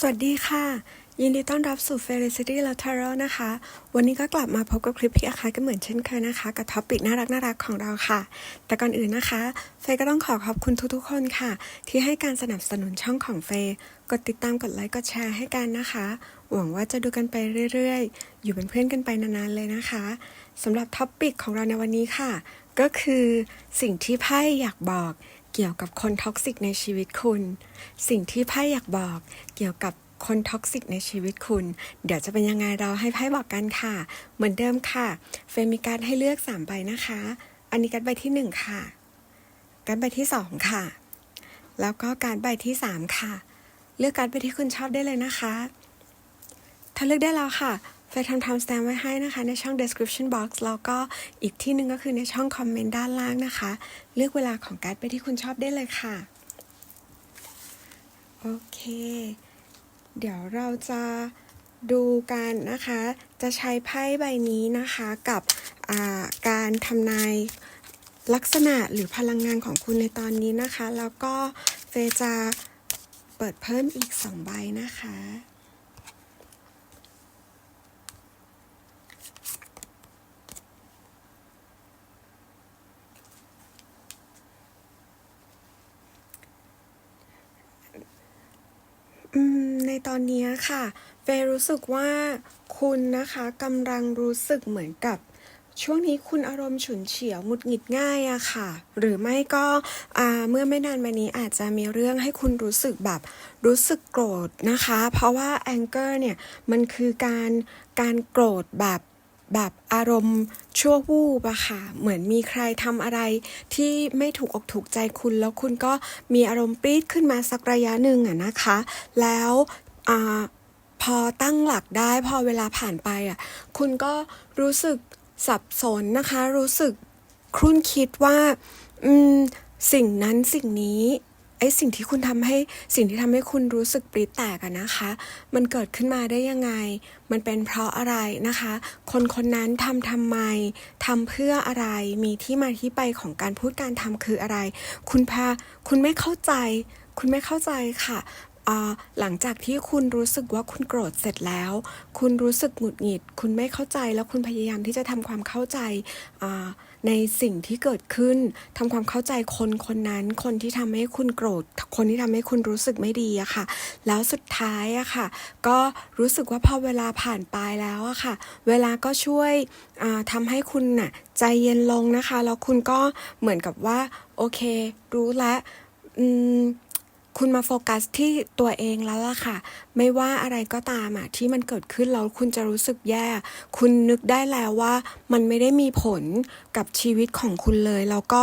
สวัสดีค่ะ ยินดีต้อนรับสู่ Felicity l a t e r a l นะคะ วันนี้ก็กลับมาพบกับคลิปพี่อาคาก็เหมือนเช่นเคยนะคะ กับท็อปิกน่ารักน่ารักของเราค่ะ แต่ก่อนอื่นนะคะ เฟยก็ต้องขอขอบคุณทุกๆคนค่ะ ที่ให้การสนับสนุนช่องของเฟยกดติดตามกดไลค์กดแชร์ให้กันนะคะ หวังว่าจะดูกันไปเรื่อยๆ อยู่เป็นเพื่อนกันไปนานๆเลยนะคะสำหรับท็อปิกของเราในวันนี้ค่ะ ก็คือสิ่งที่ไพ่อยากบอก เกี่ยวกับคนท็อกซิกในชีวิตคุณ สิ่งที่ไพ่อยากบอกเกี่ยวกับคนท็อกซิกในชีวิตคุณ เดี๋ยวจะเป็นยังไงเราให้ไพ่บอกกันค่ะ เหมือนเดิมค่ะ เฟรมีการให้เลือก 3 ใบนะคะ อันนี้การใบที่ 1 ค่ะการใบที่ 2 ค่ะ แล้วก็การใบที่ 3 ค่ะ เลือกการใบที่คุณชอบได้เลยนะคะ ถ้าเลือกได้แล้วค่ะ เฟยทำ time stamp ไว้ให้นะคะ ในช่อง description box แล้วก็อีกที่หนึ่งก็คือในช่องคอมเมนต์ด้านล่างนะคะ เลือกเวลาของการ์ดไปที่คุณชอบได้เลยค่ะ โอเค เดี๋ยวเราจะดูกันนะคะ จะใช้ไพ่ใบนี้นะคะกับการทำนายลักษณะหรือพลังงานของคุณในตอนนี้นะคะ แล้วก็เฟจะเปิดเพิ่มอีก 2 ใบนะคะ ในตอนนี้ค่ะ เฟย์รู้สึกว่าคุณนะคะกำลังรู้สึกเหมือนกับ ช่วงนี้คุณอารมณ์ฉุนเฉียวหงุดหงิดง่ายอะค่ะ หรือไม่ก็เมื่อไม่นานมานี้อาจจะมีเรื่องให้คุณรู้สึกแบบรู้สึกโกรธนะคะ เพราะว่าแองเกอร์เนี่ยมันคือการการโกรธแบบ แบบอารมณ์ชั่ววูบอะค่ะ เหมือนมีใครทำอะไรที่ไม่ถูกอกถูกใจคุณ แล้วคุณก็มีอารมณ์ปรี๊ดขึ้นมาสักระยะหนึ่งอะนะคะ แล้วอพอตั้งหลักได้พอเวลาผ่านไปอะคุณก็รู้สึกสับสนนะคะ รู้สึกครุ่นคิดว่า อืม สิ่งนั้นสิ่งนี้ อ้สิ่งที่คุณทำให้สิ่งที่ทำให้คุณรู้สึกปรี๊ดแตกอะนะคะ มันเกิดขึ้นมาได้ยังไง มันเป็นเพราะอะไรนะคะ คนคนนั้นทำทำไมทำเพื่ออะไรมีที่มาที่ไปของการพูดการทำคืออะไร คุณพาคุณไม่เข้าใจ คุณไม่เข้าใจค่ะหลังจากที่คุณรู้สึกว่าคุณโกรธเสร็จแล้ว คุณรู้สึกหงุดหงิด คุณไม่เข้าใจแล้วคุณพยายามที่จะทำความเข้าใจ ในสิ่งที่เกิดขึ้นทำความเข้าใจคนคนนั้น คนที่ทำให้คุณโกรธ คนที่ทำให้คุณรู้สึกไม่ดีอะค่ะ แล้วสุดท้ายอะค่ะ ก็รู้สึกว่าพอเวลาผ่านไปแล้วอะค่ะ เวลาก็ช่วยทำทำให้คุณน่ะใจเย็นลงนะคะ แล้วคุณก็เหมือนกับว่า โอเค รู้แล้วอืม คุณมาโฟกัสที่ตัวเองแล้วล่ะค่ะ ไม่ว่าอะไรก็ตามอะที่มันเกิดขึ้นแล้วคุณจะรู้สึกแย่ คุณนึกได้แล้วว่ามันไม่ได้มีผลกับชีวิตของคุณเลย แล้วก็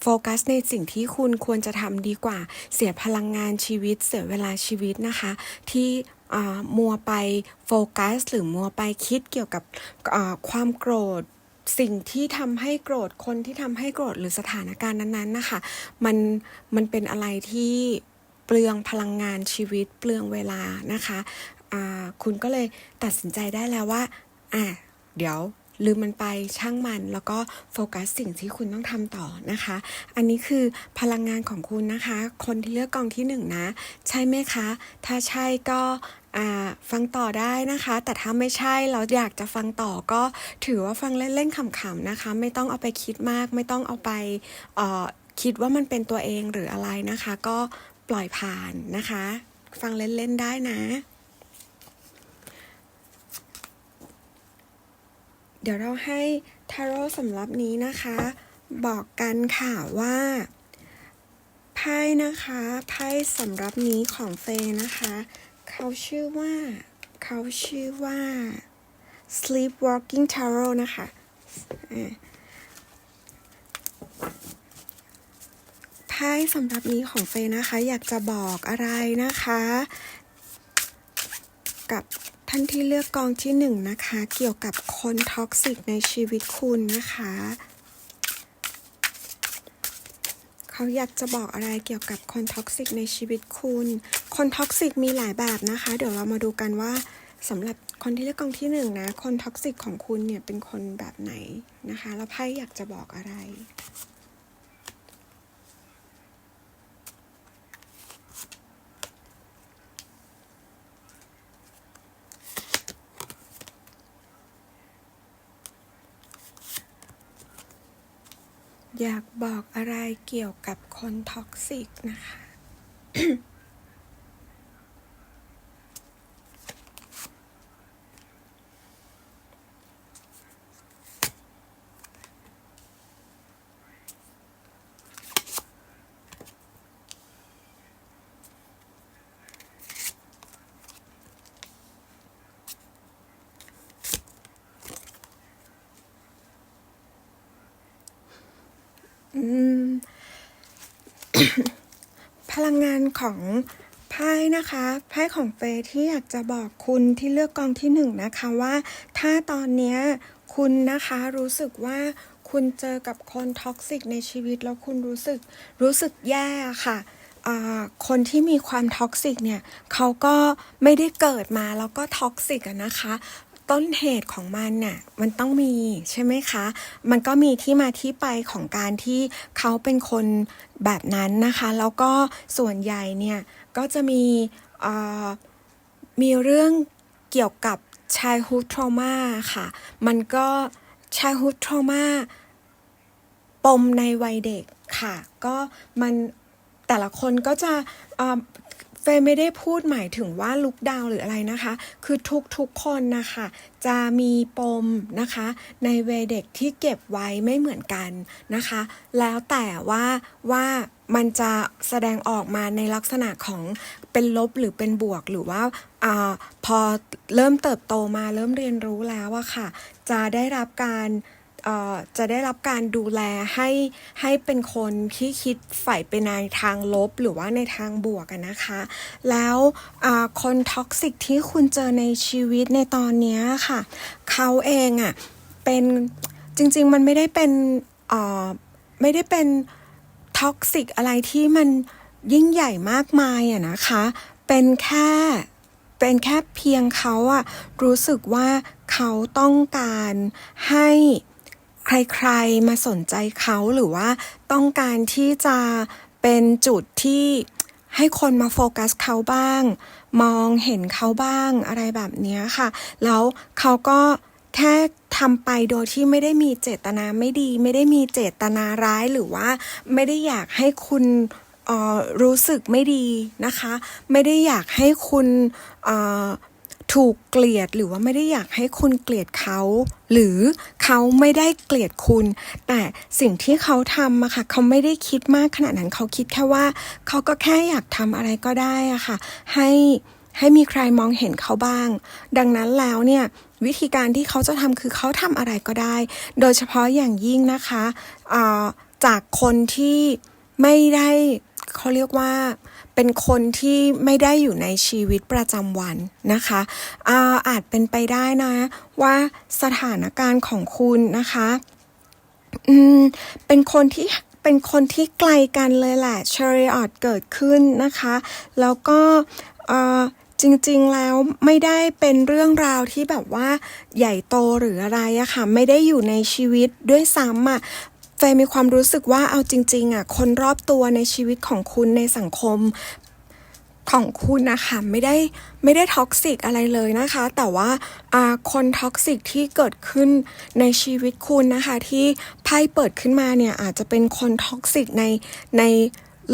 โฟกัสในสิ่งที่คุณควรจะทำดีกว่า เสียพลังงานชีวิต เสียเวลาชีวิตนะคะ ที่มัวไปโฟกัส หรือมัวไปคิดเกี่ยวกับความโกรธ สิ่งที่ทำให้โกรธคนที่ทำให้โกรธหรือสถานการณ์นั้นๆนะคะมันมันเป็นอะไรที่เปลืองพลังงานชีวิตเปลืองเวลานะคะอ่าคุณก็เลยตัดสินใจได้แล้วว่าอะเดี๋ยวลืมมันไปช่างมันแล้วก็โฟกัสสิ่งที่คุณต้องทำต่อนะคะ อันนี้คือพลังงานของคุณนะคะ คนที่เลือกกองที่หนึ่งนะ ใช่ไหมคะ ถ้าใช่ก็ ฟังต่อได้นะคะ แต่ถ้าไม่ใช่เราอยากจะฟังต่อก็ถือว่าฟังเล่นๆขำๆนะคะ ไม่ต้องเอาไปคิดมาก ไม่ต้องเอาไปคิดว่ามันเป็นตัวเองหรืออะไรนะคะ ก็ปล่อยผ่านนะคะ ฟังเล่นๆได้นะ เดี๋ยวเราให้ทาโร่สำหรับนี้นะคะ บอกกันค่ะว่าไพ่นะคะไพ่สำหรับนี้ของเฟยนะคะ เขาชื่อว่า เขาชื่อว่า Sleepwalking Tarot นะคะไพ่สำหรับนี้ของเฟยนะคะ อยากจะบอกอะไรนะคะ กับท่านที่เลือกกองที่หนึ่งนะคะ เกี่ยวกับคนท็อกซิกในชีวิตคุณนะคะ เขาอยากจะบอกอะไรเกี่ยวกับคนท็อกซิกในชีวิตคุณ คนท็อกซิกมีหลายแบบนะคะ เดี๋ยวเรามาดูกันว่าสำหรับคนที่เลือกกองที่หนึ่งนะ คนท็อกซิกของคุณเนี่ยเป็นคนแบบไหนนะคะ แล้วไพ่อยากจะบอกอะไร อยากบอกอะไรเกี่ยวกับคนท็อกซิกนะคะ พลังงานของไพ่นะคะไพ่ของเฟย์ที่อยากจะบอกคุณที่เลือกกองที่หนึ่งนะคะว่าถ้าตอนเนี้คุณนะคะรู้สึกว่าคุณเจอกับคนท็อกซิกในชีวิตแล้วคุณรู้สึกรู้สึกแย่ค่ะคนที่มีความท็อกซิกเนี่ยเขาก็ไม่ได้เกิดมาแล้วก็ท็อกซิกนะคะ ต้นเหตุของมันน่ะมันต้องมีใช่ไหมคะ มันก็มีที่มาที่ไปของการที่เขาเป็นคนแบบนั้นนะคะ แล้วก็ส่วนใหญ่เนี่ยก็จะมีมีเรื่องเกี่ยวกับ childhood trauma ค่ะ มันก็ childhood trauma ปมในวัยเด็กค่ะ ก็มันแต่ละคนก็จะ เฟยไม่ได้พูดหมายถึงว่าลุกดาวหรืออะไรนะคะ คือทุกๆคนนะคะ จะมีปมนะคะ ในเวเด็กที่เก็บไว้ไม่เหมือนกันนะคะ แล้วแต่ว่าว่ามันจะแสดงออกมาในลักษณะของเป็นลบหรือเป็นบวกหรือว่าอาพอเริ่มเติบโตมาเริ่มเรียนรู้แล้วอะค่ะ จะได้รับการ จะได้รับการดูแลให้ให้เป็นคนที่คิดฝ่ายไปในทางลบหรือว่าในทางบวกกันนะคะ แล้วคนท็อกซิกที่คุณเจอในชีวิตในตอนนี้ค่ะ เขาเองอะ่ะเป็นจริง ๆ มันไม่ได้เป็นอ่อไม่ได้เป็นท็อกซิกอะไรที่มันยิ่งใหญ่มากมายอะนะคะ เป็นแค่เป็นแค่เพียงเขาอะรู้สึกว่าเขาต้องการให้ ใครๆมาสนใจเขาหรือว่าต้องการที่จะเป็นจุดที่ให้คนมาโฟกัสเขาบ้าง มองเห็นเขาบ้างอะไรแบบนี้ค่ะ แล้วเขาก็แค่ทำไปโดยที่ไม่ได้มีเจตนาไม่ดี ไม่ได้มีเจตนาร้ายหรือว่าไม่ได้อยากให้คุณออรู้สึกไม่ดีนะคะ ไม่ได้อยากให้คุณออ ถูกเกลียดหรือว่าไม่ได้อยากให้คุณเกลียดเขา หรือเขาไม่ได้เกลียดคุณ แต่สิ่งที่เขาทำอะค่ะ เขาไม่ได้คิดมากขนาดนั้นเขาคิดแค่ว่า เขาก็แค่อยากทำอะไรก็ได้อะค่ะ ให้ให้มีใครมองเห็นเขาบ้าง ดังนั้นแล้วเนี่ยวิธีการที่เขาจะทำคือเขาทำอะไรก็ได้ โดยเฉพาะอย่างยิ่งนะคะอ่าจากคนที่ไม่ได้เขาเรียกว่า เป็นคนที่ไม่ได้อยู่ในชีวิตประจำวันนะคะอาอาจเป็นไปได้นะ ว่าสถานการณ์ของคุณนะคะอืมเป็นคนที่เป็นคนที่ไกลกันเลยแหละชาริออตเกิดขึ้นนะคะ แล้วก็จริงๆแล้วไม่ได้เป็นเรื่องราวที่แบบว่าใหญ่โตหรืออะไรอะค่ะ ไม่ได้อยู่ในชีวิตด้วยซ้ำอะ เฟยมีความรู้สึกว่าเอาจริงๆอะคนรอบตัวในชีวิตของคุณในสังคมของคุณนะคะไม่ได้ไม่ได้ท็อกซิกอะไรเลยนะคะ แต่ว่าคนท็อกซิกที่เกิดขึ้นในชีวิตคุณนะคะ ที่ไพ่เปิดขึ้นมาเนี่ยอาจจะเป็นคนท็อกซิกในใน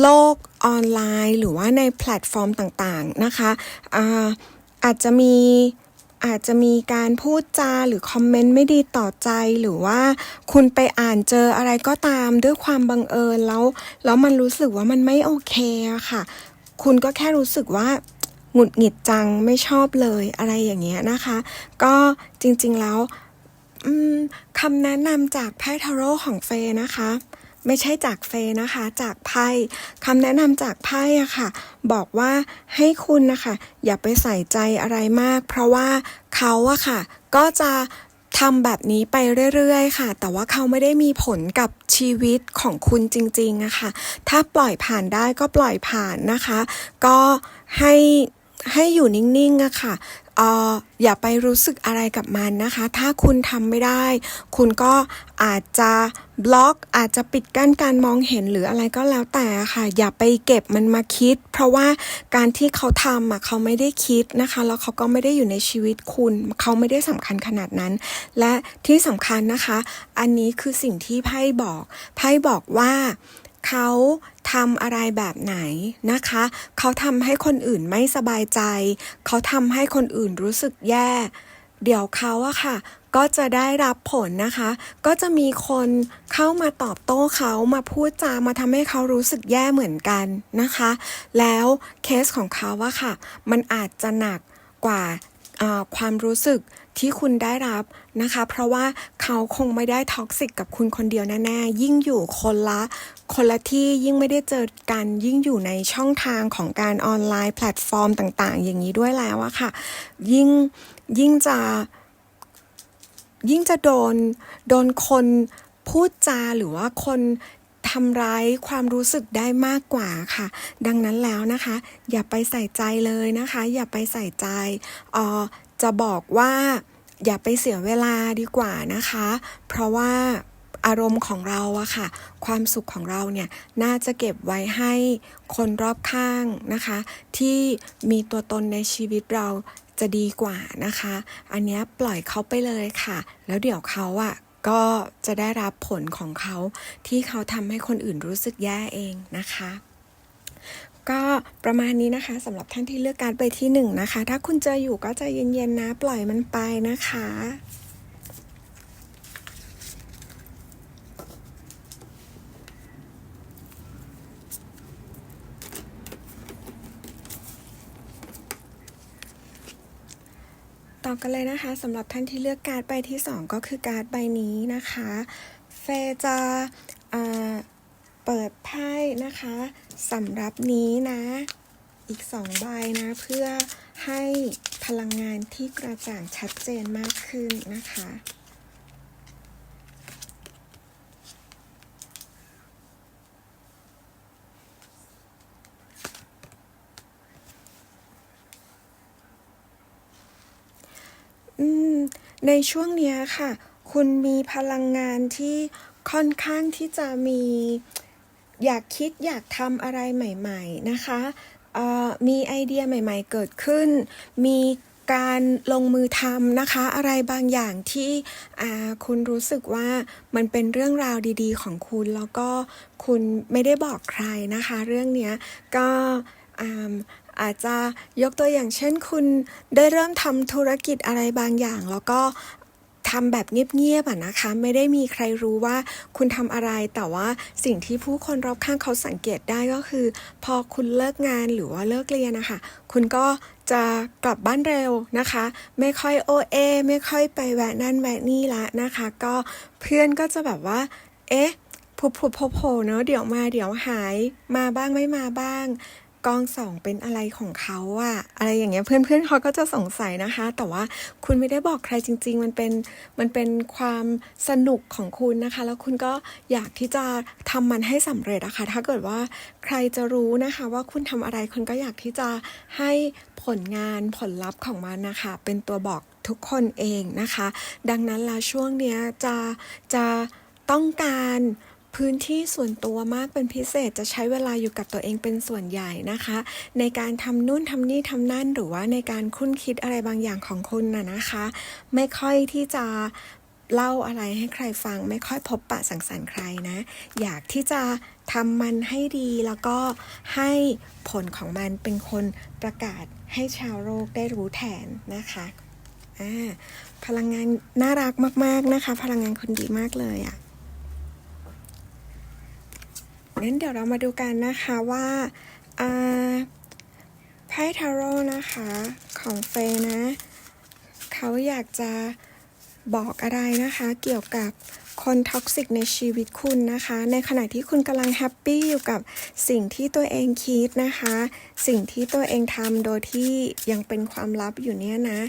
โลกออนไลน์ หรือว่าในแพลตฟอร์มต่างๆนะคะอาอาจจะมี อาจจะมีการพูดจาหรือคอมเมนต์ไม่ดีต่อใจหรือว่าคุณไปอ่านเจออะไรก็ตามด้วยความบังเอิญแล้ว แล้วมันรู้สึกว่ามันไม่โอเคอะค่ะ คุณก็แค่รู้สึกว่าหงุดหงิดจังไม่ชอบเลยอะไรอย่างเงี้ยนะคะ ก็จริงๆแล้วคำแนะนำจากไพ่ทาโร่ของเฟย์นะคะ ไม่ใช่จากเฟนะคะ จากไพ่คำแนะนำจากไพ่อะค่ะ บอกว่าให้คุณนะคะ อย่าไปใส่ใจอะไรมาก เพราะว่าเขาอะค่ะ ก็จะทำแบบนี้ไปเรื่อยๆ ค่ะ แต่ว่าเขาไม่ได้มีผลกับชีวิตของคุณจริงๆอะค่ะ ถ้าปล่อยผ่านได้ก็ปล่อยผ่านนะคะ ก็ให้ให้อยู่นิ่งๆอะค่ะ อออย่าไปรู้สึกอะไรกับมันนะคะ ถ้าคุณทำไม่ได้ คุณก็อาจจะบล็อก อาจจะปิดกั้นการมองเห็นหรืออะไรก็แล้วแต่ค่ะ อย่าไปเก็บมันมาคิด เพราะว่าการที่เขาทำอะเขาไม่ได้คิดนะคะ แล้วเขาก็ไม่ได้อยู่ในชีวิตคุณ เขาไม่ได้สำคัญขนาดนั้น และที่สำคัญนะคะ อันนี้คือสิ่งที่ไพ่บอก ไพ่บอกว่า เขาทำอะไรแบบไหนนะคะ เขาทำให้คนอื่นไม่สบายใจ เขาทำให้คนอื่นรู้สึกแย่ เดี๋ยวเขาอะค่ะ ก็จะได้รับผลนะคะ ก็จะมีคนเข้ามาตอบโต้เขามาพูดจามาทำให้เขารู้สึกแย่เหมือนกันนะคะ แล้วเคสของเขาอะค่ะ มันอาจจะหนักกว่าอ่าความรู้สึกที่คุณได้รับนะคะ เพราะว่าเขาคงไม่ได้ท็อกซิกกับคุณคนเดียวแน่ๆ ยิ่งอยู่คนละ คนละที่ยิ่งไม่ได้เจอกันยิ่งอยู่ในช่องทางของการออนไลน์แพลตฟอร์มต่าง ๆ อย่างนี้ด้วยแล้วอะค่ะ ยิ่งยิ่งจะยิ่งจะโดนโดนคนพูดจาหรือว่าคนทำร้ายความรู้สึกได้มากกว่าค่ะ ดังนั้นแล้วนะคะ อย่าไปใส่ใจเลยนะคะ อย่าไปใส่ใจอ่อจะบอกว่าอย่าไปเสียเวลาดีกว่านะคะ เพราะว่า อารมณ์ของเราอะค่ะ ความสุขของเราเนี่ยน่าจะเก็บไว้ให้คนรอบข้างนะคะ ที่มีตัวตนในชีวิตเราจะดีกว่านะคะ อันนี้ปล่อยเขาไปเลยค่ะ แล้วเดี๋ยวเขาอะก็จะได้รับผลของเขาที่เขาทำให้คนอื่นรู้สึกแย่เองนะคะก็ประมาณนี้นะคะสำหรับท่านที่เลือกการไปที่หนึ่งนะคะ ถ้าคุณเจออยู่ก็ใจเย็นๆนะ ปล่อยมันไปนะคะ ต่อกันเลยนะคะสำหรับท่านที่เลือกการ์ดใบที่ 2 ก็คือการ์ดใบนี้นะคะ เฟจะเปิดไพ่นะคะสำหรับนี้นะ อีก 2 ใบนะ เพื่อให้พลังงานที่กระจ่างชัดเจนมากขึ้นนะคะ อืม ในช่วงเนี้ยค่ะ คุณมีพลังงานที่ค่อนข้างที่จะมีอยากคิดอยากทำอะไรใหม่ ๆ นะคะมีไอเดียใหม่ ๆ เกิดขึ้น มีการลงมือทำนะคะ อะไรบางอย่างที่คุณรู้สึกว่ามันเป็นเรื่องราวดีๆ ของคุณ แล้วก็คุณไม่ได้บอกใครนะคะ เรื่องเนี้ยก็ อาจจะยกตัวอย่างเช่นคุณได้เริ่มทำธุรกิจอะไรบางอย่าง แล้วก็ทำแบบเงียบๆอะนะคะ ไม่ได้มีใครรู้ว่าคุณทำอะไร แต่ว่าสิ่งที่ผู้คนรอบข้างเขาสังเกตได้ก็คือ พอคุณเลิกงานหรือว่าเลิกเรียนนะคะ คุณก็จะกลับบ้านเร็วนะคะ ไม่ค่อยโอเอไม่ค่อยไปแวะนั่นแวะนี่ละนะคะ ก็เพื่อนก็จะแบบว่า เอ๊ะผุบผุบโผล่โผล่เนอะเดี๋ยวมาเดี๋ยวหายมาบ้างไม่มาบ้าง กองสองเป็นอะไรของเขาอะอะไรอย่างเงี้ยเพื่อนๆเขาก็จะสงสัยนะคะ แต่ว่าคุณไม่ได้บอกใครจริง ๆ มันเป็นมันเป็นความสนุกของคุณนะคะ แล้วคุณก็อยากที่จะทำมันให้สำเร็จอะคะถ้าเกิดว่าใครจะรู้นะคะ ว่าคุณทำอะไรคุณก็อยากที่จะให้ผลงานผลลัพธ์ของมันนะคะ เป็นตัวบอกทุกคนเองนะคะ ดังนั้นล้วช่วงเนี้ยจะจะต้องการ พื้นที่ส่วนตัวมากเป็นพิเศษจะใช้เวลาอยู่กับตัวเองเป็นส่วนใหญ่นะคะ ในการทำนู่นทำนี่ทำนั่นหรือว่าในการคุ้นคิดอะไรบางอย่างของคุณน่ะนะคะ ไม่ค่อยที่จะเล่าอะไรให้ใครฟัง ไม่ค่อยพบปะสังสรรค์ใครนะ อยากที่จะทำมันให้ดีแล้วก็ให้ผลของมันเป็นคนประกาศให้ชาวโลกได้รู้แทนนะคะพลังงานน่ารักมาก ๆนะคะ พลังงานคุณดีมากเลยอะ่ะ งั้นเดี๋ยวเรามาดูกันนะคะว่าไพ่ทาโร่นะคะของเฟย์นะ เขาอยากจะบอกอะไรนะคะ เกี่ยวกับคนท็อกซิกในชีวิตคุณนะคะ ในขณะที่คุณกำลังแฮปปี้อยู่กับสิ่งที่ตัวเองคิดนะคะ สิ่งที่ตัวเองทำโดยที่ยังเป็นความลับอยู่เนี่ยนะ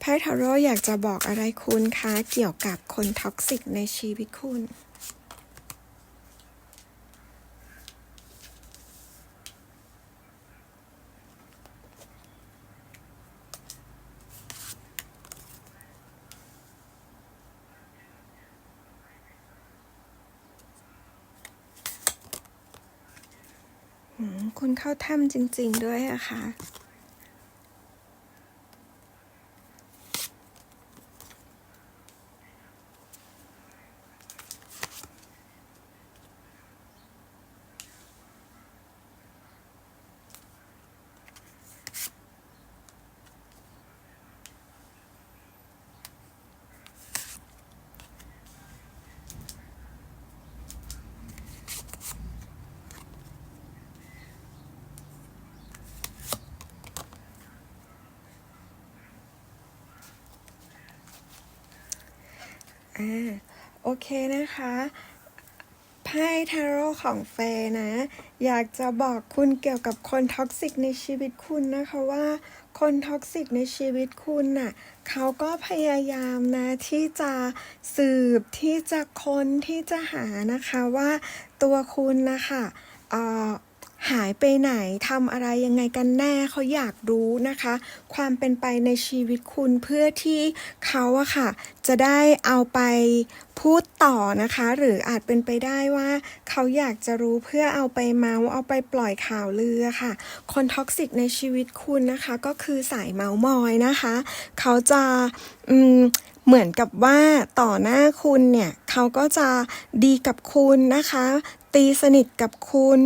ไพ่ทาโร่อยากจะบอกอะไรคุณคะเกี่ยวกับคนท็อกซิกในชีวิตคุณ คุณเข้าถ้ำจริง ๆ ด้วยอะค่ะ อ่าโอเคนะคะไพ่ทาโร่ของเฟย์นะ อยากจะบอกคุณเกี่ยวกับคนท็อกซิกในชีวิตคุณนะคะว่าคนท็อกซิกในชีวิตคุณน่ะเขาก็พยายามนะที่จะสืบที่จะค้นที่จะหานะคะว่าตัวคุณนะคะเอ่อ หายไปไหนทำอะไรยังไงกันแน่เขาอยากรู้นะคะ ความเป็นไปในชีวิตคุณเพื่อที่เขาอะค่ะ จะได้เอาไปพูดต่อนะคะ หรืออาจเป็นไปได้ว่า เขาอยากจะรู้เพื่อเอาไปเมาส์เอาไปปล่อยข่าวลือค่ะ คนท็อกซิกในชีวิตคุณนะคะ ก็คือสายเมาส์มอยนะคะ เขาจะอืมเหมือนกับว่าต่อหน้าคุณเนี่ย เขาก็จะดีกับคุณนะคะ ตีสนิทกับคุณ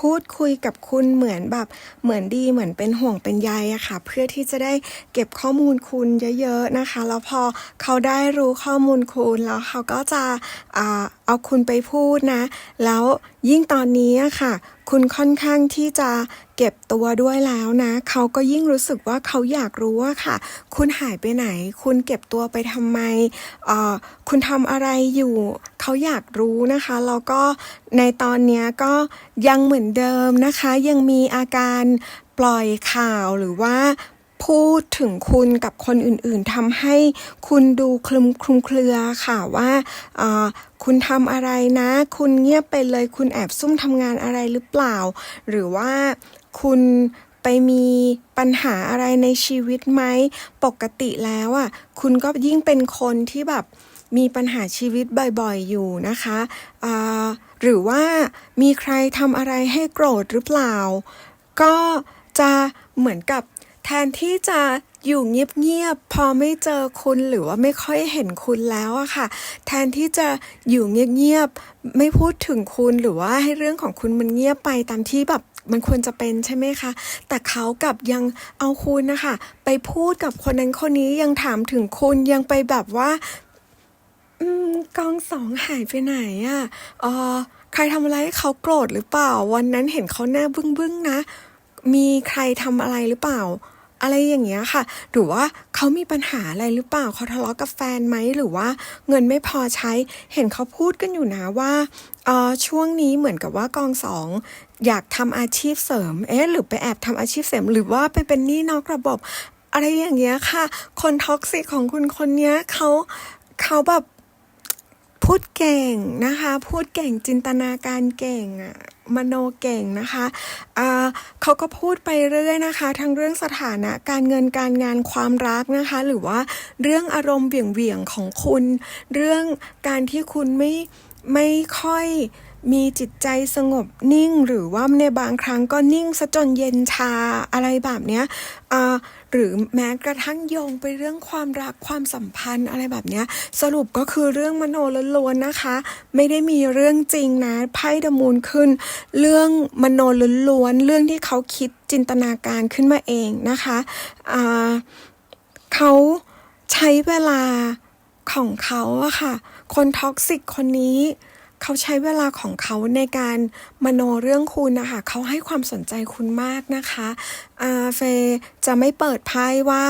พูดคุยกับคุณเหมือนแบบเหมือนดีเหมือนเป็นห่วงเป็นใยอะค่ะ เพื่อที่จะได้เก็บข้อมูลคุณเยอะๆนะคะ แล้วพอเขาได้รู้ข้อมูลคุณแล้วเขาก็จะอ่าเอาคุณไปพูดนะ แล้วยิ่งตอนนี้อะค่ะ คุณค่อนข้างที่จะเก็บตัวด้วยแล้วนะ เขาก็ยิ่งรู้สึกว่าเขาอยากรู้ว่าค่ะ คุณหายไปไหน คุณเก็บตัวไปทำไมเอ่อคุณทำอะไรอยู่ เขาอยากรู้นะคะ แล้วก็ในตอนนี้ก็ยังเหมือนเดิมนะคะ ยังมีอาการปล่อยข่าวหรือว่าพูดถึงคุณกับคนอื่นๆทำให้คุณดูคลุมคลุมเครือค่ะว่า คุณทำอะไรนะ คุณเงียบไปเลย คุณแอบซุ่มทำงานอะไรหรือเปล่า หรือว่าคุณไปมีปัญหาอะไรในชีวิตไหม ปกติแล้วอะ คุณก็ยิ่งเป็นคนที่แบบมีปัญหาชีวิตบ่อยๆอยู่นะคะหรือว่ามีใครทำอะไรให้โกรธหรือเปล่า ก็จะเหมือนกับแทนที่จะ อยู่เงียบๆพอไม่เจอคุณหรือว่าไม่ค่อยเห็นคุณแล้วอะค่ะ แทนที่จะอยู่เงียบๆไม่พูดถึงคุณหรือว่าให้เรื่องของคุณมันเงียบไปตามที่แบบมันควรจะเป็นใช่ไหมคะ แต่เขากับยังเอาคุณนะคะ ไปพูดกับคนนั้นคนนี้ยังถามถึงคุณยังไปแบบว่า อืมกองสองหายไปไหนอะเออใครทำอะไรให้เขาโกรธหรือเปล่า วันนั้นเห็นเขาหน้าบึ้งๆนะ มีใครทำอะไรหรือเปล่า อะไรอย่างเงี้ยค่ะ หรือว่าเขามีปัญหาอะไรหรือเปล่าเขาทะเลาะกับแฟนไหมหรือว่าเงินไม่พอใช้ เห็นเขาพูดกันอยู่นะว่าเออช่วงนี้เหมือนกับว่ากองสองอยากทำอาชีพเสริม เอ๊ะหรือไปแอบทำอาชีพเสริม หรือว่าไปเป็นหนี้นอกระบบ อะไรอย่างเงี้ยค่ะ คนท็อกซิกของคุณคนเนี้ยเขาเขาแบบ พูดเก่งนะคะ พูดเก่งจินตนาการเก่งอะมโนเก่งนะคะะเขาก็พูดไปเรื่อยนะคะ ทั้งเรื่องสถานะการเงินการงานความรักนะคะ หรือว่าเรื่องอารมณ์เบี่ยงเบี่ยงของคุณ เรื่องการที่คุณไม่ไม่ค่อย มีจิตใจสงบนิ่งหรือว่าในบางครั้งก็นิ่งซะจนเย็นชาอะไรแบบเนี้ยหรือแม้กระทั่งโยงไปเรื่องความรักความสัมพันธ์อะไรแบบเนี้ย สรุปก็คือเรื่องมโนล้วนๆนะคะ ไม่ได้มีเรื่องจริงนะไพ่ดมูลขึ้น เรื่องมโนล้วนๆเรื่องที่เขาคิดจินตนาการขึ้นมาเองนะคะเขาใช้เวลาของเขาอะค่ะ คนท็อกซิกคนนี้ เขาใช้เวลาของเขาในการมโนเรื่องคุณนะคะเขาให้ความสนใจคุณมากนะคะอ่าเฟย์จะไม่เปิดไพ่ว่า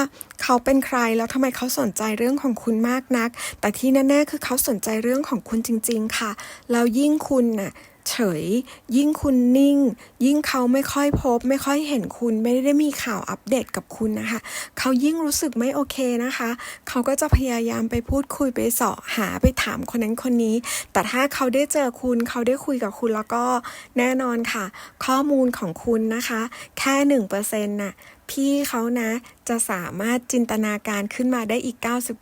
เขาเป็นใครแล้วทำไมเขาสนใจเรื่องของคุณมากนัก แต่ที่แน่ๆคือเขาสนใจเรื่องของคุณจริง ๆ ค่ะแล้วยิ่งคุณน่ะ เฉย ยิ่งคุณนิ่ง ยิ่งเขาไม่ค่อยพบ ไม่ค่อยเห็นคุณไม่ได้มีข่าวอัปเดตกับคุณนะคะ เขายิ่งรู้สึกไม่โอเคนะคะ เขาก็จะพยายามไปพูดคุยไปเสาะหาไปถามคนนั้นคนนี้ แต่ถ้าเขาได้เจอคุณเขาได้คุยกับคุณแล้วก็แน่นอนค่ะ ข้อมูลของคุณนะคะ แค่หนึ่งเปอร์เซ็นต์น่ะพี่เขานะจะสามารถจินตนาการขึ้นมาได้อีก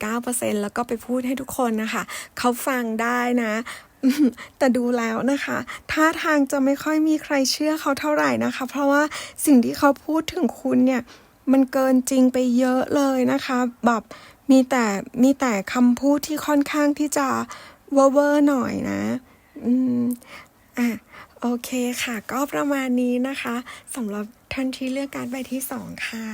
99%แล้วก็ไปพูดให้ทุกคนนะคะ เขาฟังได้นะ แต่ดูแล้วนะคะท่าทางจะไม่ค่อยมีใครเชื่อเขาเท่าไหร่นะคะ เพราะว่าสิ่งที่เขาพูดถึงคุณเนี่ยมันเกินจริงไปเยอะเลยนะคะแบบมีแต่มีแต่คำพูดที่ค่อนข้างที่จะเวอร์เวอร์หน่อยนะ อืมอะโอเคค่ะ ก็ประมาณนี้นะคะสำหรับท่านที่เลือกการดใบที่สองค่ะ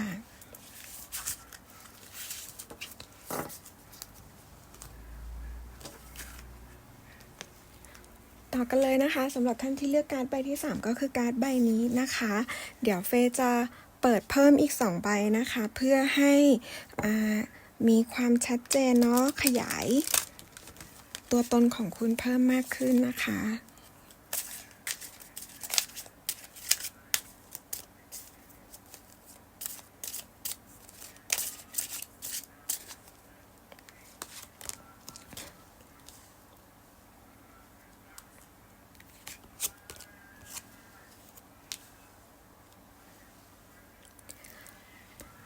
ต่อกันเลยนะคะสำหรับท่านที่เลือกการ์ดใบที่ 3 ก็คือการ์ดใบนี้นะคะ เดี๋ยวเฟย์จะเปิดเพิ่มอีก 2 ใบนะคะ เพื่อให้มีความชัดเจนเนาะขยาย ตัวตนของคุณเพิ่มมากขึ้นนะคะ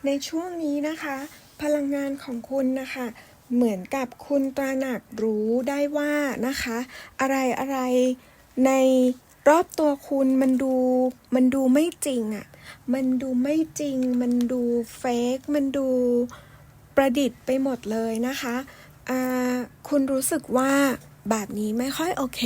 ในช่วงนี้นะคะ พลังงานของคุณนะคะ เหมือนกับคุณตระหนักรู้ได้ว่านะคะ อะไรอะไรในรอบตัวคุณมันดูมันดูไม่จริงอะ่ะ มันดูไม่จริง มันดูเฟกมันดูประดิษฐ์ไปหมดเลยนะคะคุณรู้สึกว่าแบบนี้ไม่ค่อยโอเค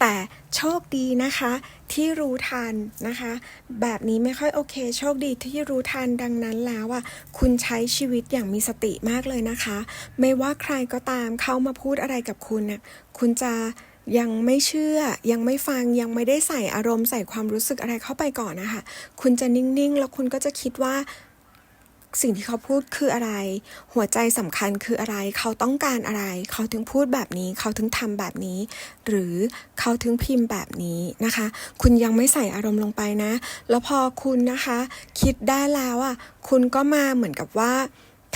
แต่โชคดีนะคะ ที่รู้ทันนะคะ แบบนี้ไม่ค่อยโอเค โชคดีที่รู้ทันดังนั้นแล้วอะคุณใช้ชีวิตอย่างมีสติมากเลยนะคะ ไม่ว่าใครก็ตามเข้ามาพูดอะไรกับคุณเนี่ยคุณจะยังไม่เชื่อยังไม่ฟังยังไม่ได้ใส่อารมณ์ใส่ความรู้สึกอะไรเข้าไปก่อนนะคะ คุณจะนิ่งๆ แล้วคุณก็จะคิดว่า สิ่งที่เขาพูดคืออะไร หัวใจสำคัญคืออะไร เขาต้องการอะไร เขาถึงพูดแบบนี้ เขาถึงทำแบบนี้ หรือเขาถึงพิมพ์แบบนี้นะคะ คุณยังไม่ใส่อารมณ์ลงไปนะ แล้วพอคุณนะคะ คิดได้แล้วอะ คุณก็มาเหมือนกับว่า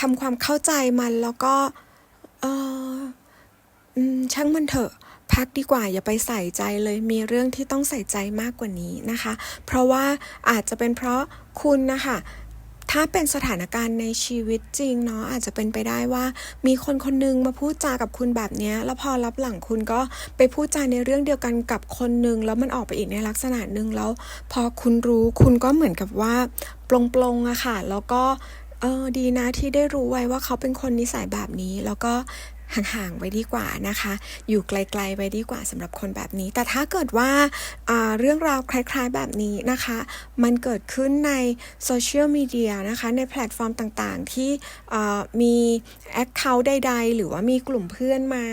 ทำความเข้าใจมันแล้วก็ เออช่างมันเถอะพักดีกว่าอย่าไปใส่ใจเลยมีเรื่องที่ต้องใส่ใจมากกว่านี้นะคะ เพราะว่าอาจจะเป็นเพราะคุณนะคะ ถ้าเป็นสถานการณ์ในชีวิตจริงเนาะอาจจะเป็นไปได้ว่า มีคนคนหนึงมาพูดจากับคุณแบบนี้แล้วพอรับหลังคุณก็ไปพูดจาในเรื่องเดียวกันกับคนหนึ่งแล้วมันออกไปอีกในลักษณะหนึ่งแล้ว พอคุณรู้คุณก็เหมือนกับว่าปลงๆอะค่ะ แล้วก็เออดีนะที่ได้รู้ไว้ว่าเขาเป็นคนนิสัยแบบนี้ แล้วก็ ห่างๆไว้ดีกว่านะคะ อยู่ไกลๆไว้ดีกว่าสำหรับคนแบบนี้ แต่ถ้าเกิดว่าอ่าเรื่องราวคล้ายๆแบบนี้นะคะ มันเกิดขึ้นในโซเชียลมีเดียนะคะ ในแพลตฟอร์มต่างๆ ที่มีแอคเคาท์ใด ๆ หรือว่ามีกลุ่มเพื่อนมา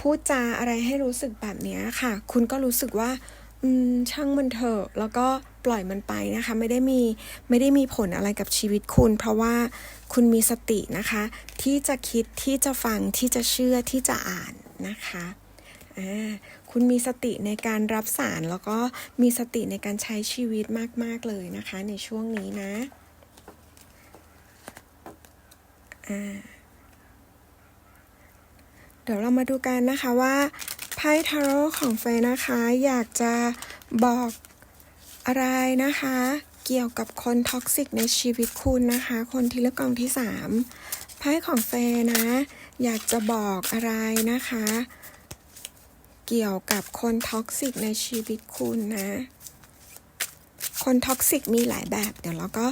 พูดจาอะไรให้รู้สึกแบบนี้ค่ะ คุณก็รู้สึกว่า อืมช่างมันเถอะแล้วก็ปล่อยมันไปนะคะ ไม่ได้มีไม่ได้มีผลอะไรกับชีวิตคุณ เพราะว่าคุณมีสตินะคะ ที่จะคิดที่จะฟังที่จะเชื่อที่จะอ่านนะคะอ่าคุณมีสติในการรับสารแล้วก็มีสติในการใช้ชีวิตมาก ๆ เลยนะคะ ในช่วงนี้นะอ่าเดี๋ยวเรามาดูกันนะคะว่า ไพ่ทาโร่ของเฟยนะคะ อยากจะบอกอะไรนะคะ เกี่ยวกับคนท็อกซิกในชีวิตคุณนะคะ คนที่เลือกกองที่สามไพ่ของเฟยนะ อยากจะบอกอะไรนะคะ เกี่ยวกับคนท็อกซิกในชีวิตคุณนะ คนท็อกซิกมีหลายแบบ เดี๋ยวเราก็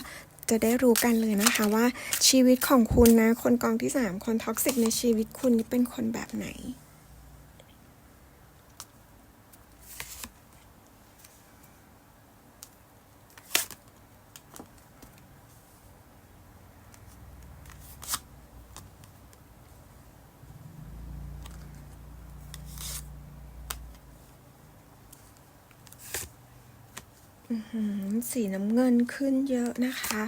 จะได้รู้กันเลยนะคะว่าชีวิตของคุณนะ คนกองที่3คนท็อกซิกในชีวิตคุณนี่เป็นคนแบบไหน อื้อหือ สีน้ำเงินขึ้นเยอะนะคะ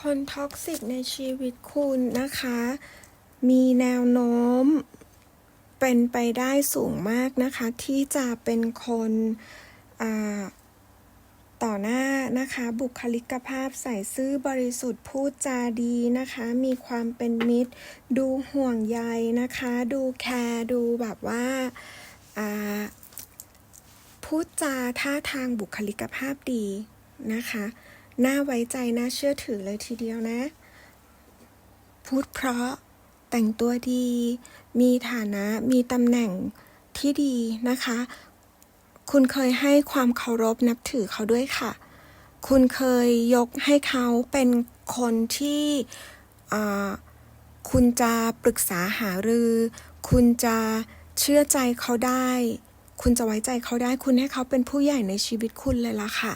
คนท็อกซิกในชีวิตคุณนะคะ มีแนวโน้มเป็นไปได้สูงมากนะคะ ที่จะเป็นคนอ่า ต่อหน้านะคะบุคลิกภาพใส่ซื่อบริสุทธิ์พูดจาดีนะคะ มีความเป็นมิตร ดูห่วงใยนะคะ ดูแคร์ดูแบบว่าอ่าพูดจาท่าทางบุคลิกภาพดีนะคะน่าไว้ใจน่าเชื่อถือเลยทีเดียวนะ พูดเพราะแต่งตัวดี มีฐานะมีตำแหน่งที่ดีนะคะ คุณเคยให้ความเคารพนับถือเขาด้วยค่ะ คุณเคยยกให้เขาเป็นคนที่คุณจะปรึกษาหารือ คุณจะเชื่อใจเขาได้ คุณจะไว้ใจเขาได้ คุณให้เขาเป็นผู้ใหญ่ในชีวิตคุณเลยล่ะค่ะ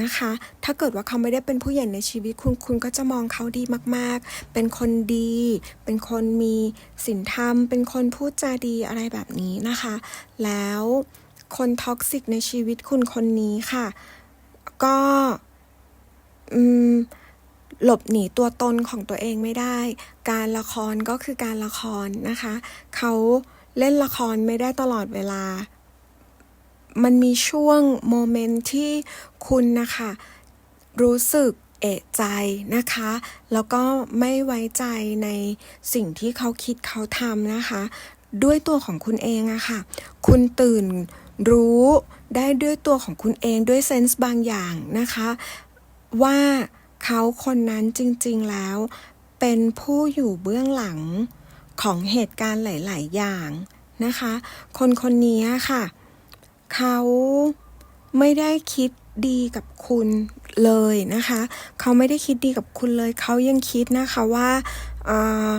นะคะ ถ้าเกิดว่าเขาไม่ได้เป็นผู้ใหญ่ในชีวิตคุณ คุณก็จะมองเขาดีมาก ๆ เป็นคนดี เป็นคนมีศีลธรรม เป็นคนพูดจาดีอะไรแบบนี้นะคะ แล้ว คนท็อกซิกในชีวิตคุณคนนี้ค่ะ ก็หลบหนีตัวตนของตัวเองไม่ได้ การละครก็คือการละครนะคะ เขาเล่นละครไม่ได้ตลอดเวลา มันมีช่วงโมเมนต์ที่คุณนะคะ รู้สึกเอะใจนะคะ แล้วก็ไม่ไว้ใจในสิ่งที่เขาคิดเขาทำนะคะ ด้วยตัวของคุณเองอะค่ะ คุณตื่น รู้ได้ด้วยตัวของคุณเองด้วยเซนส์บางอย่างนะคะ ว่าเขาคนนั้นจริงๆแล้ว เป็นผู้อยู่เบื้องหลังของเหตุการณ์หลาย ๆ อย่างนะคะ คนคนนี้ค่ะ เขาไม่ได้คิดดีกับคุณเลยนะคะ เขาไม่ได้คิดดีกับคุณเลย เขายังคิดนะคะว่าเอ่อ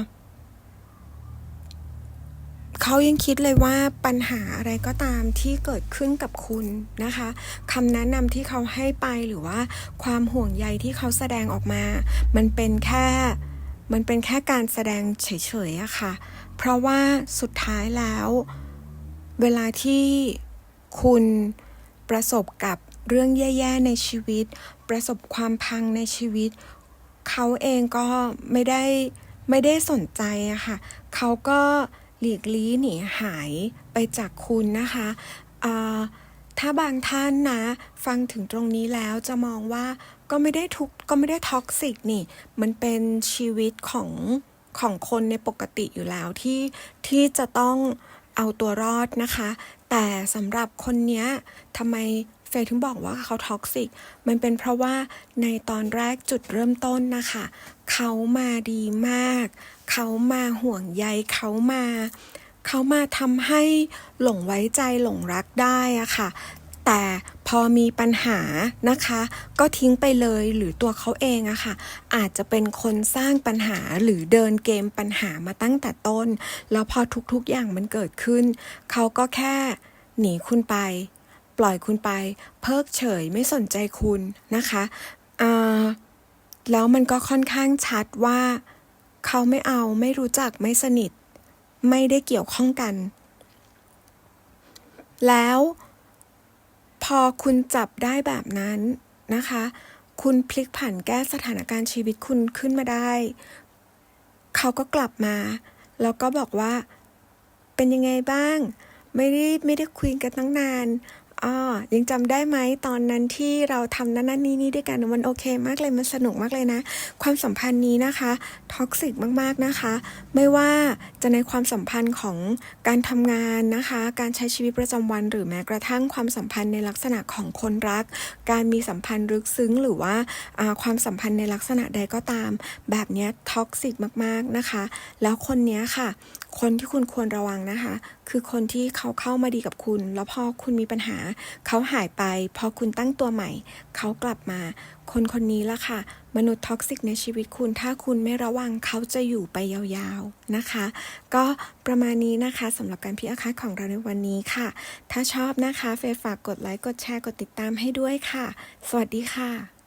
เขายังคิดเลยว่าปัญหาอะไรก็ตามที่เกิดขึ้นกับคุณนะคะคำแนะนำที่เขาให้ไปหรือว่าความห่วงใยที่เขาแสดงออกมา มันเป็นแค่มันเป็นแค่การแสดงเฉยๆอะค่ะ เพราะว่าสุดท้ายแล้ว เวลาที่คุณประสบกับเรื่องแย่ๆในชีวิต ประสบความพังในชีวิต เขาเองก็ไม่ได้ไม่ได้สนใจอะค่ะ เขาก็ หลีกลี้หนีหายไปจากคุณนะคะถ้าบางท่านนะ ฟังถึงตรงนี้แล้วจะมองว่าก็ไม่ได้ทุกก็ไม่ได้ท็อกซิกนี่ มันเป็นชีวิตของของคนในปกติอยู่แล้วที่ที่จะต้องเอาตัวรอดนะคะ แต่สำหรับคนเนี้ยทำไมเฟยถึงบอกว่าเขาท็อกซิก มันเป็นเพราะว่าในตอนแรกจุดเริ่มต้นนะคะ เขามาดีมาก เขามาห่วงใยเขามา เขามาทำให้หลงไว้ใจหลงรักได้อะค่ะ แต่พอมีปัญหานะคะ ก็ทิ้งไปเลยหรือตัวเขาเองอะค่ะ อาจจะเป็นคนสร้างปัญหาหรือเดินเกมปัญหามาตั้งแต่ต้น แล้วพอทุกๆอย่างมันเกิดขึ้น เขาก็แค่หนีคุณไป ปล่อยคุณไป เพิกเฉยไม่สนใจคุณนะคะอ่าแล้วมันก็ค่อนข้างชัดว่า เขาไม่เอาไม่รู้จักไม่สนิท ไม่ได้เกี่ยวข้องกัน แล้วพอคุณจับได้แบบนั้นนะคะ คุณพลิกผันแก้สถานการณ์ชีวิตคุณขึ้นมาได้ เขาก็กลับมา แล้วก็บอกว่า เป็นยังไงบ้าง ไม่ได้ไม่ได้คุยกันตั้งนาน อ๋อยังจำได้ไหมตอนนั้นที่เราทำนั่นนั่นนี่นี่ด้วยกันมันโอเค มากเลยมันสนุกมากเลยนะ ความสัมพันธ์นี้นะคะท็อกซิกมากๆนะคะ ไม่ว่าจะในความสัมพันธ์ของการทำงานนะคะ การใช้ชีวิตประจำวัน หรือแม้กระทั่งความสัมพันธ์ในลักษณะของคนรัก การมีสัมพันธ์ลึกซึ้ง หรือว่าอ่าความสัมพันธ์ในลักษณะใดก็ตาม แบบเนี้ยท็อกซิกมากๆนะคะ แล้วคนเนี้ยค่ะคนที่คุณควรระวังนะคะ คือคนที่เขาเข้ามาดีกับคุณ แล้วพอคุณมีปัญหา เขาหายไป พอคุณตั้งตัวใหม่ เขากลับมา คนคนนี้ละค่ะ มนุษย์ท็อกซิกในชีวิตคุณ ถ้าคุณไม่ระวังเขาจะอยู่ไปยาวๆนะคะ ก็ประมาณนี้นะคะสำหรับการพิอาคาของเราในวันนี้ค่ะ ถ้าชอบนะคะเฟยฝากกดไลค์กดแชร์กดติดตามให้ด้วยค่ะ สวัสดีค่ะ